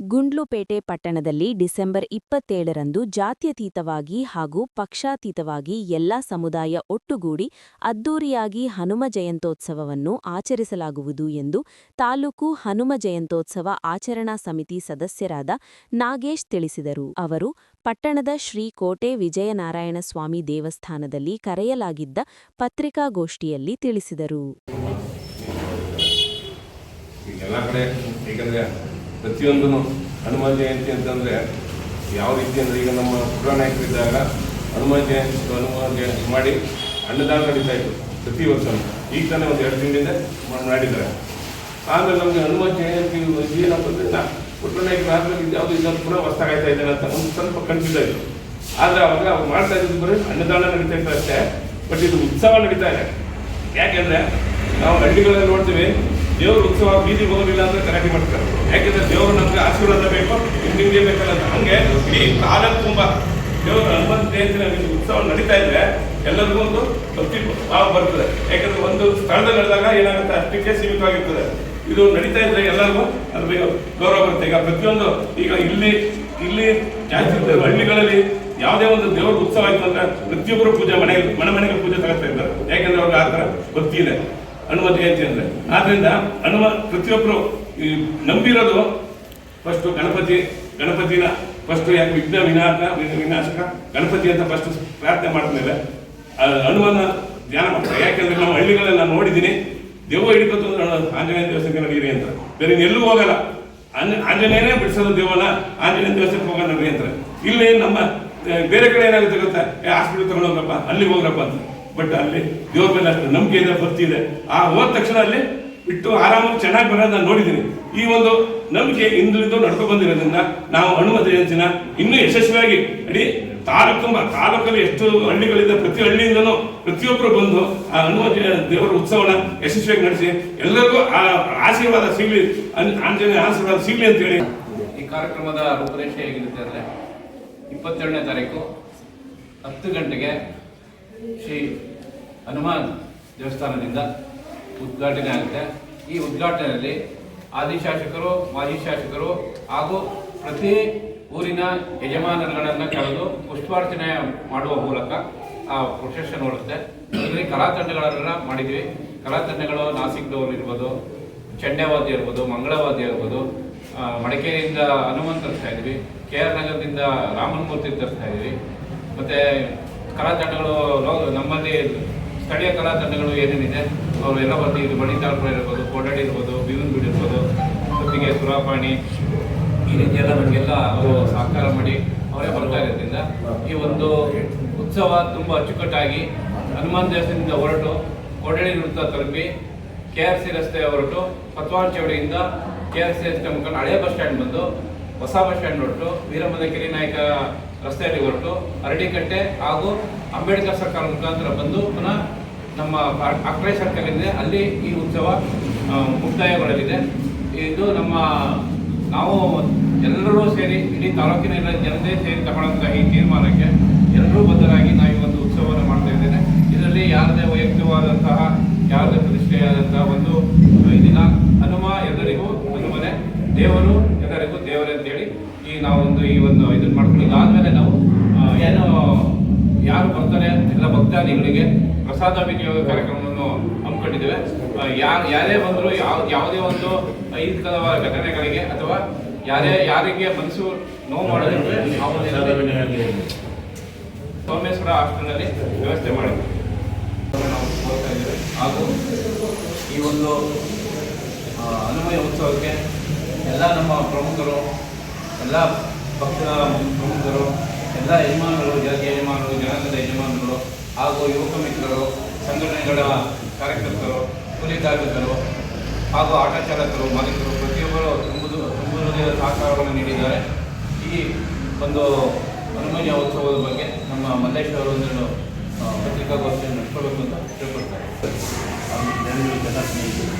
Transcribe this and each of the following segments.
ಗುಂಡ್ಲುಪೇಟೆ ಪಟ್ಟಣದಲ್ಲಿ ಡಿಸೆಂಬರ್ ಇಪ್ಪತ್ತೇಳರಂದು ಜಾತ್ಯತೀತವಾಗಿ ಹಾಗೂ ಪಕ್ಷಾತೀತವಾಗಿ ಎಲ್ಲಾ ಸಮುದಾಯ ಒಟ್ಟುಗೂಡಿ ಅದ್ದೂರಿಯಾಗಿ ಹನುಮ ಜಯಂತೋತ್ಸವವನ್ನು ಆಚರಿಸಲಾಗುವುದು ಎಂದು ತಾಲೂಕು ಹನುಮ ಜಯಂತೋತ್ಸವ ಆಚರಣಾ ಸಮಿತಿ ಸದಸ್ಯರಾದ ನಾಗೇಶ್ ತಿಳಿಸಿದರು. ಅವರು ಪಟ್ಟಣದ ಶ್ರೀ ಕೋಟೆ ವಿಜಯನಾರಾಯಣ ಸ್ವಾಮಿ ದೇವಸ್ಥಾನದಲ್ಲಿ ಕರೆಯಲಾಗಿದ್ದ ಪತ್ರಿಕಾಗೋಷ್ಠಿಯಲ್ಲಿ ತಿಳಿಸಿದರು. ಪ್ರತಿಯೊಂದೂ ಹನುಮಾನ್ ಜಯಂತಿ ಅಂತಂದರೆ ಯಾವ ರೀತಿ ಅಂದರೆ ಈಗ ನಮ್ಮ ಪುರಾಣ ಇದ್ದಾಗ ಹನುಮಾನ್ ಜಯಂತಿ ಹನುಮಾನ್ ಜಯಂತಿ ಮಾಡಿ ಅನ್ನದಾನ ನಡೀತಾ ಇತ್ತು ಪ್ರತಿ ವರ್ಷ ಈಗ ತಾನೇ ಒಂದು ಎರಡು ತಿಂಗಳಿಂದ ಮಾಡಿದ್ದಾರೆ. ಆಮೇಲೆ ನಮಗೆ ಹನುಮಾನ್ ಜಯಂತಿ ಏನಪ್ಪ ಪುಟ್ಟನಾಯಕರು ಆದ್ಮೇಲೆ ಯಾವುದು ಇದನ್ನು ಪುನಃ ಹೊಸ್ತಾಗ್ತಾ ಇದ್ದಾನೆ ಅಂತ ಒಂದು ಸ್ವಲ್ಪ ಕನ್ಫ್ಯೂಸ್ ಆಯಿತು ಆದರೆ ಅವಾಗ ಅವ್ರು ಮಾಡ್ತಾ ಇದ್ದು ಬರೀ ಅನ್ನದಾನ ನಡೀತಾ ಇತ್ತು ಅಷ್ಟೇ. ಬಟ್ ಇದು ಉತ್ಸವ ನಡೀತಾ ಇದೆ. ಯಾಕೆಂದ್ರೆ ನಾವು ಹಳ್ಳಿಗಳಲ್ಲಿ ನೋಡ್ತೀವಿ ದೇವ್ರ ಉತ್ಸವ ಬೀದಿ ಹೋಗಲಿಲ್ಲ ಅಂದ್ರೆ ಕರೆಕ್ಟ್ ಮಾಡ್ತಾರೆ. ಯಾಕೆಂದ್ರೆ ದೇವರು ನಮ್ಗೆ ಆಶೀರ್ವಾದ ಬೇಕು ನಿಮ್ಗೆ ಬೇಕಲ್ಲ ಹಂಗೆ ಇಡೀ ಕಾಲ ತುಂಬ ದೇವರ ಹನುಮಂತ ಜಯಂತಿನ ಉತ್ಸವ ನಡೀತಾ ಇದ್ರೆ ಎಲ್ಲರಿಗೂ ಒಂದು ಭಕ್ತಿ ಭಾವ ಬರ್ತದೆ. ಯಾಕಂದ್ರೆ ಒಂದು ಸ್ಥಳದಲ್ಲಿ ನಡೆದಾಗ ಏನಾಗುತ್ತೆ? ಅಷ್ಟಕ್ಕೆ ಸೀಮಿತವಾಗಿರ್ತದೆ. ಇದು ನಡೀತಾ ಇದ್ರೆ ಎಲ್ಲರಿಗೂ ಅದ್ರ ಗೌರವ ಬರುತ್ತೆ. ಈಗ ಪ್ರತಿಯೊಂದು ಈಗ ಇಲ್ಲಿ ಇಲ್ಲಿ ಜಾಸ್ತಿ ಹಳ್ಳಿಗಳಲ್ಲಿ ಯಾವುದೇ ಒಂದು ದೇವರ ಉತ್ಸವ ಆಯ್ತು ಅಂದ್ರೆ ಪ್ರತಿಯೊಬ್ಬರು ಪೂಜೆ ಮನೆಗೆ ಮನೆ ಮನೆಗೆ ಪೂಜೆ ತಗೋತಾ ಇದ್ದಾರೆ ಯಾಕಂದ್ರೆ ಅವ್ರಿಗೆ ಆ ಥರ ಭಕ್ತಿ ಇದೆ. ಹನುಮ ಜಯಂತಿ ಅಂದ್ರೆ. ಆದ್ದರಿಂದ ಹನುಮ ಪ್ರತಿಯೊಬ್ಬರು ಈ ನಂಬಿರೋದು ಫಸ್ಟ್ ಗಣಪತಿ, ಗಣಪತಿನ ಫಸ್ಟ್ ಯಾಕೆ ವಿಘ್ನ ವಿನಾಶ ವಿನಾಶಕ? ಗಣಪತಿ ಅಂತ ಫಸ್ಟ್ ಪ್ರಾರ್ಥನೆ ಮಾಡಿದ್ಮೇಲೆ ಹನುಮನ ಧ್ಯಾನ ಮಾಡ್ತಾರೆ. ಯಾಕೆಂದ್ರೆ ನಾವು ಹಳ್ಳಿಗಳೆಲ್ಲ ನೋಡಿದ್ದೀನಿ ದೆವ್ವ ಹಿಡಿಕೋತು ಆಂಜನೇಯ ದೇವಸ್ಥಾನಕ್ಕೆ ನಡೀರಿ ಅಂತ. ಬೇರೆ ಎಲ್ಲೂ ಹೋಗಲ್ಲ. ಆಂಜ- ಆಂಜನೇಯನೇ ಬಿಡಿಸೋದು ದೇವನ ಆಂಜನೇಯ ದೇವಸ್ಥಾನಕ್ಕೆ ಹೋಗೋಣ ನಡ್ರಿ ಅಂತಾರೆ ಇಲ್ಲಿ ನಮ್ಮ ಬೇರೆ ಕಡೆ ಏನಾಗುತ್ತೆ ಗೊತ್ತಾ? ಹಾಸ್ಪಿಟಲ್ ತಗೊಂಡೋಗ್ರಪ್ಪ ಅಲ್ಲಿ ಹೋಗ್ರಪ್ಪ ಅಂತ. ಬಟ್ ಅಲ್ಲಿ ದೇವ್ರ ಮೇಲೆ ಅಷ್ಟು ನಂಬಿಕೆ ಇದೆ ಇದೆ. ಆ ಹೋದ ತಕ್ಷಣ ಅಲ್ಲಿ ಬಿಟ್ಟು ಆರಾಮಾಗಿ ಚೆನ್ನಾಗಿ ಬರೋದು ನಾನು ನೋಡಿದ್ದೀನಿ ಈ ಒಂದು ನಂಬಿಕೆ ಇಂದ್ರಿಂದ ನಡ್ಕೊಂಡು ಬಂದಿರೋದ್ರಿಂದ ನಾವು ಹನುಮಂತ ಜಯಂತಿನ ಇನ್ನೂ ಯಶಸ್ವಿಯಾಗಿ, ಅಡಿ ತಾಲೂಕು ತುಂಬ ತಾಲೂಕಲ್ಲಿ ಎಷ್ಟು ಹಳ್ಳಿಗಳಿಂದ, ಪ್ರತಿ ಹಳ್ಳಿಯಿಂದನೂ ಪ್ರತಿಯೊಬ್ಬರು ಬಂದು ಆ ಹನುಮಂತ ದೇವರ ಉತ್ಸವನ ಯಶಸ್ವಿಯಾಗಿ ನಡೆಸಿ, ಎಲ್ಲರಿಗೂ ಆ ಆಶೀರ್ವಾದ ಸಿಗಲಿ ಆಂಜನೇಯ ಆಶೀರ್ವಾದ ಸಿಗಲಿ ಅಂತ ಹೇಳಿ. ಈ ಕಾರ್ಯಕ್ರಮದ ರೂಪರೇಷೆ ಹೇಗಿರುತ್ತೆ ಅಂದರೆ ಇಪ್ಪತ್ತೆರಡನೇ ತಾರೀಕು ಹತ್ತು ಗಂಟೆಗೆ ಶ್ರೀ ಹನುಮಾನ್ ದೇವಸ್ಥಾನದಿಂದ ಉದ್ಘಾಟನೆ ಆಗುತ್ತೆ. ಈ ಉದ್ಘಾಟನೆಯಲ್ಲಿ ಆದಿ ಶಾಸಕರು, ಮಾಜಿ ಶಾಸಕರು ಹಾಗೂ ಪ್ರತಿ ಊರಿನ ಯಜಮಾನರುಗಳನ್ನು ಕರೆದು ಪುಷ್ಪಾರ್ಚನೆ ಮಾಡುವ ಮೂಲಕ ಆ ಪ್ರೊಸೆಷನ್ ನೋಡುತ್ತೆ ಅದರಲ್ಲಿ ಕಲಾ ತಂಡಗಳನ್ನೆಲ್ಲ ಮಾಡಿದ್ವಿ. ಕಲಾತಂಡಗಳು ನಾಸಿಕ್ ಡೋಲ್ ಇರ್ಬೋದು ಚಂಡೆವಾದ್ಯ ಇರ್ಬೋದು, ಮಂಗಳವಾದಿ ಇರ್ಬೋದು ಮಡಿಕೇರಿಯಿಂದ ಹನುಮಂತ ತರಿಸ್ತಾ ಇದ್ವಿ. ಕೆ ಆರ್ ನಗರದಿಂದ ರಾಮನ್ ಮೂರ್ತಿ ತರಿಸ್ತಾ ಇದ್ವಿ. ಮತ್ತೆ ಕಲಾ ತಂಡಗಳು ನಮ್ಮಲ್ಲಿ ಸ್ಥಳೀಯ ಕಲಾ ತಂಡಗಳು ಏನೇನಿದೆ ಅವರು ಎಲ್ಲ ಬಂದು ಇದು ಬಣಿತಾಳ್ಪುರ ಇರ್ಬೋದು, ಕೋಡಾಡಿ ಇರ್ಬೋದು ಬೀವನ್ ಬೀಡ್ ಇರ್ಬೋದು, ಜೊತೆಗೆ ಸುರಾಪಾಣಿ, ಈ ರೀತಿ ಎಲ್ಲ ನಮಗೆಲ್ಲ ಅವರು ಸಹಕಾರ ಮಾಡಿ ಅವರೇ ಬರ್ತಾ ಇರೋದ್ರಿಂದ ಈ ಒಂದು ಉತ್ಸವ ತುಂಬ ಅಚ್ಚುಕಟ್ಟಾಗಿ ಹನುಮಾನ್ ದೇವಸ್ಥಾನದಿಂದ ಹೊರಟು ಕೋಡಳ್ಳಿ ವೃತ್ತ ತಲುಪಿ ಕೆ ಆರ್ ಸಿ ರಸ್ತೆ ಹೊರಟು ಪತ್ವಾನ್ ಚೌಡಿಯಿಂದ ಕೆ ಆರ್ ಸಿ ರಸ್ತೆ ಮುಖಾಂತರ ಹಳೆ ಬಸ್ ಸ್ಟ್ಯಾಂಡ್ ಬಂದು ಹೊಸ ಬಸ್ ಸ್ಟ್ಯಾಂಡ್ ಹೊರಟು ವೀರಮದ ಕಿರಿನಾಯಕ ರಸ್ತೆಯಲ್ಲಿ ಹೊರಟು ಅರಡಿಕಟ್ಟೆ ಹಾಗೂ ಅಂಬೇಡ್ಕರ್ ಸರ್ಕಾರ ಮುಖಾಂತರ ಬಂದು ಪುನಃ ನಮ್ಮ ಅಕ್ರೆ ಸರ್ಕಲ್ ಇದೆ. ಅಲ್ಲಿ ಈ ಉತ್ಸವ ಮುಕ್ತಾಯಗೊಳ್ಳಲಿದೆ. ಇದು ನಮ್ಮ, ನಾವು ಎಲ್ಲರೂ ಸೇರಿ ಇಡೀ ತಾಲೂಕಿನ ಎಲ್ಲ ಜನತೆ ಸೇರಿ ತಗೊಳ್ಳೋಂಥ ಈ ತೀರ್ಮಾನಕ್ಕೆ ಎಲ್ಲರೂ ಬದ್ಧರಾಗಿ ನಾವು ಈ ಒಂದು ಉತ್ಸವವನ್ನು ಮಾಡ್ತಾ ಇದ್ದೇನೆ ಇದರಲ್ಲಿ ಯಾರದೇ ವೈಯಕ್ತಿಕವಾದಂತಹ, ಯಾರದೇ ಪ್ರತಿಷ್ಠೆಯಾದಂತಹ ಒಂದು ಇದಿಲ್ಲ ಹನುಮ ಎಲ್ಲರಿಗೂ ಹನುಮನೆ ದೇವರು ಎಲ್ಲರಿಗೂ ದೇವರೇ ಅಂತೇಳಿ ಈ ಒಂದು ಇದನ್ನು ಮಾಡ್ಕೊಂಡು ಇದಾದ್ಮೇಲೆ ನಾವು ಏನು ಯಾರು ಬರ್ತಾರೆ ಎಲ್ಲ ಭಕ್ತಾದಿಗಳಿಗೆ ಪ್ರಸಾದ ವಿನಿಯೋಗ ಕಾರ್ಯಕ್ರಮವನ್ನು ಹಮ್ಮಿಕೊಂಡಿದ್ದೇವೆ. ಯಾರು ಯಾರೇ ಬಂದರೂ ಯಾವ ಯಾವುದೇ ಒಂದು ಅಹಿತಕರವಾದ ಘಟನೆಗಳಿಗೆ ಅಥವಾ ಯಾರೇ ಯಾರಿಗೆ ಮನಸ್ಸು ನೋವು ಮಾಡೋದಕ್ಕೆ ಸೋಮೇಶ್ವರ ಹಾಸ್ಟೆಲ್ನಲ್ಲಿ ವ್ಯವಸ್ಥೆ ಮಾಡಿದ್ವಿ. ನಾವು ಇದ್ದೇವೆ. ಹಾಗೂ ಈ ಒಂದು ಹನುಮಯ ಉತ್ಸವಕ್ಕೆ ಎಲ್ಲ ನಮ್ಮ ಪ್ರಮುಖರು ಎಲ್ಲ ಪಕ್ಷದ ಪ್ರಮುಖರು ಎಲ್ಲ ಯಜಮಾನರು, ಜಾತಿ ಯಜಮಾನರು, ಜನಾಂಗದ ಯಜಮಾನರು, ಹಾಗೂ ಯುವಕ ಮಿತ್ರರು, ಸಂಘಟನೆಗಳ ಕಾರ್ಯಕರ್ತರು, ಕೂಲಿ ಕಾರ್ಮಿಕರು, ಹಾಗೂ ಆಟೋ ಚಾಲಕರು ಮಾಲೀಕರು, ಪ್ರತಿಯೊಬ್ಬರು ತುಂಬುದು, ತುಂಬ ಹೃದಯದ ಸಹಕಾರವನ್ನು ನೀಡಿದ್ದಾರೆ. ಈ ಒಂದು ಹನುಮಾನ್ಯ ಉತ್ಸವದ ಬಗ್ಗೆ ನಮ್ಮ ಮಲ್ಲೇಶ್ ಅವರು ಒಂದು ಪತ್ರಿಕಾಗೋಷ್ಠಿಯನ್ನು ನಡೆಸಬೇಕು ಅಂತ ಸ್ನೇಹಿತರು.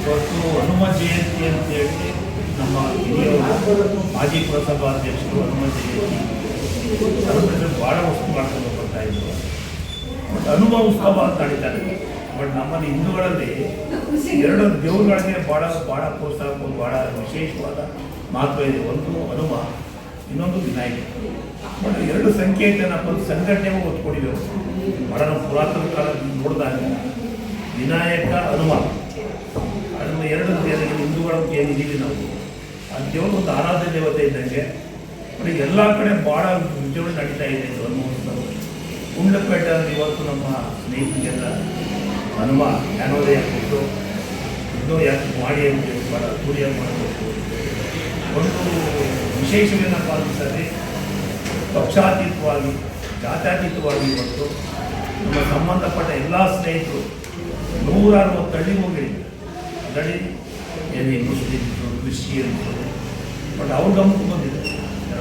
ಇವತ್ತು ಹನುಮ ಜಯಂತಿ ಅಂತೇಳಿ ನಮ್ಮ ಹಿರಿಯವರು ಮಾಜಿ ಪುರಸಭಾಧ್ಯಕ್ಷರು ಹನುಮಂತ ಜಯಂತಿ ಭಾಳ ವಸ್ತು ಮಾಡ್ಕೊಂಡು ಬರ್ತಾ ಇದ್ರು. ಬಟ್ ಹನುಮ ಉತ್ಸವ ಅಂತ ಹೇಳಿದ್ದಾರೆ. ಬಟ್ ನಮ್ಮಲ್ಲಿ ಹಿಂದೂಗಳಲ್ಲಿ ಎರಡು ದೇವರುಗಳಿಗೆ ಭಾಳ ಬಹಳ ಪ್ರೋತ್ಸಾಹ ಬಹಳ ವಿಶೇಷವಾದ ಮಹತ್ವ ಇದೆ. ಒಂದು ಹನುಮ, ಇನ್ನೊಂದು ವಿನಾಯಕ. ಬಟ್ ಎರಡು ಸಂಕೇತನ ಒಂದು ಸಂಘಟನೆಗೂ ಒತ್ತು ಕೊಟ್ಟಿದ್ದೇವೆ ಬಹಳ ನಾವು ಪುರಾತನ ಕಾಲ ನೋಡಿದಾಗ ವಿನಾಯಕ, ಹನುಮ. ಅದನ್ನು ಎರಡು ಹಿಂದೂಗಳ ಏನಿದ್ದೀವಿ ನಾವು. ಆ ದೇವರು ಒಂದು ಆರಾಧ್ಯ ದೇವತೆ ಇದ್ದಂಗೆ ಬಟ್ ಎಲ್ಲ ಕಡೆ ಭಾಳ ವಿಜೃಂಭಣೆ ನಡೀತಾ ಇದೆ ಧರ್ಮೋತ್ಸವ ಅಂದ್ರೆ ಇವತ್ತು ನಮ್ಮ ಸ್ನೇಹಿತರಿಗೆಲ್ಲ ಹನುಮ ಜ್ಞಾನೋದಯ ಕೊಟ್ಟು ಇನ್ನೂ ಯಾಕೆ ಮಾಡಿ ಅಂತ ಭಾಳ ಸೂರ್ಯ ಮಾಡಬೇಕು ಒಂದು ವಿಶೇಷವೇನಪ್ಪ ಅಂತಂದರೆ ಪಕ್ಷಾತೀತವಾಗಿ, ಜಾತ್ಯಾತೀತವಾಗಿ ಇವತ್ತು ನಮ್ಮ ಸಂಬಂಧಪಟ್ಟ ಎಲ್ಲ ಸ್ನೇಹಿತರು ನೂರಾರು ತಳ್ಳಿ ಹೋಗಿ ಅದರಲ್ಲಿ ಏನೇ ಮುಸ್ಲಿಮ್ಸು, ಕ್ರಿಶ್ಚಿಯನ್ಸು ಬಟ್ ಅವ್ರ ಗಮನಕ್ಕೆ ಬಂದಿದೆ.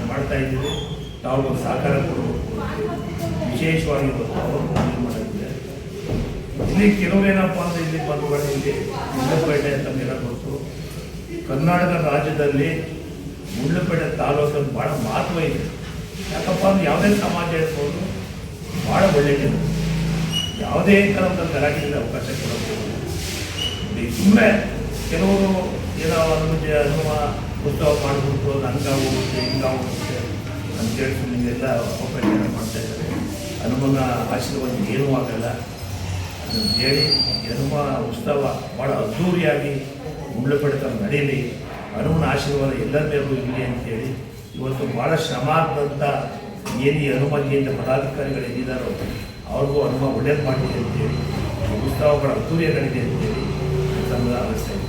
ಮಾಡ್ತಾ ಇದ್ದೀವಿ ನಾವು ಸಹಕಾರ ಕೊಡಬೇಕು ವಿಶೇಷವಾಗಿ ಇವತ್ತು ಅವರು ಏನಪ್ಪ ಅಂದ್ರೆ ಇಲ್ಲಿ ಕೆಲವರೇನಪ್ಪ ಅಂದರೆ ಇಲ್ಲಿ ಬಂಧುಗಳು ಇಲ್ಲಿ ಮುಳ್ಳಪೇಟೆ ಅಂತ ಗೊತ್ತು ಕರ್ನಾಟಕ ರಾಜ್ಯದಲ್ಲಿ ಮುಳ್ಳಪೇಟೆ ತಾಲೂಕಲ್ಲಿ ಭಾಳ ಮಹತ್ವ ಇದೆ. ಯಾಕಪ್ಪ ಅಂದ್ರೆ ಯಾವುದೇ ಸಮಾಜ ಇರ್ಬೋದು ಭಾಳ ಒಳ್ಳೆಯ ಯಾವುದೇ ಥರದ ಗಲಾಟೆಗೆ ಅವಕಾಶ ಕೊಡಬಹುದು ಸುಮ್ಮನೆ ಕೆಲವರು ಏನೋ ಅನುಮತಿ ಅನ್ನುವ ಉತ್ಸವ ಮಾಡಿಬಿಟ್ಟು ಅದು ಹಂಗಾಗೋಗುತ್ತೆ ಅಂತ ಅಂತೇಳಿ ನಿಮಗೆಲ್ಲ ಅಪಪ್ರಚಾರ ಮಾಡ್ತಾ ಇದ್ದಾರೆ. ಹನುಮನ ಆಶೀರ್ವಾದ ಏನೂ ಆಗಲ್ಲ. ಅದನ್ನು ಹೇಳಿ, ಹನುಮ ಉತ್ಸವ ಭಾಳ ಅದ್ಧೂರಿಯಾಗಿ ಉಂಬಳು ಪಡೆತ ನಡೀಲಿ ಹನುಮನ ಆಶೀರ್ವಾದ ಎಲ್ಲರ ಮೇಲೂ ಇರಲಿ ಅಂತೇಳಿ ಇವತ್ತು ಭಾಳ ಶ್ರಮ ಆದಂಥ ಏನು ಈ ಹನುಮ ಜಯಂತಿ ಪದಾಧಿಕಾರಿಗಳು ಏನಿದ್ದಾರೋ ಅವ್ರಿಗೂ ಹನುಮ ಒಳ್ಳೇದು ಮಾಡಿದೆ ಅಂತೇಳಿ ಉತ್ಸವ ಭಾಳ ಅದ್ದೂರಿಯಾಗಿ ನಡೀಲಿ ಅಂತೇಳಿ ಸಂಘ ಆಲೋಚನೆ.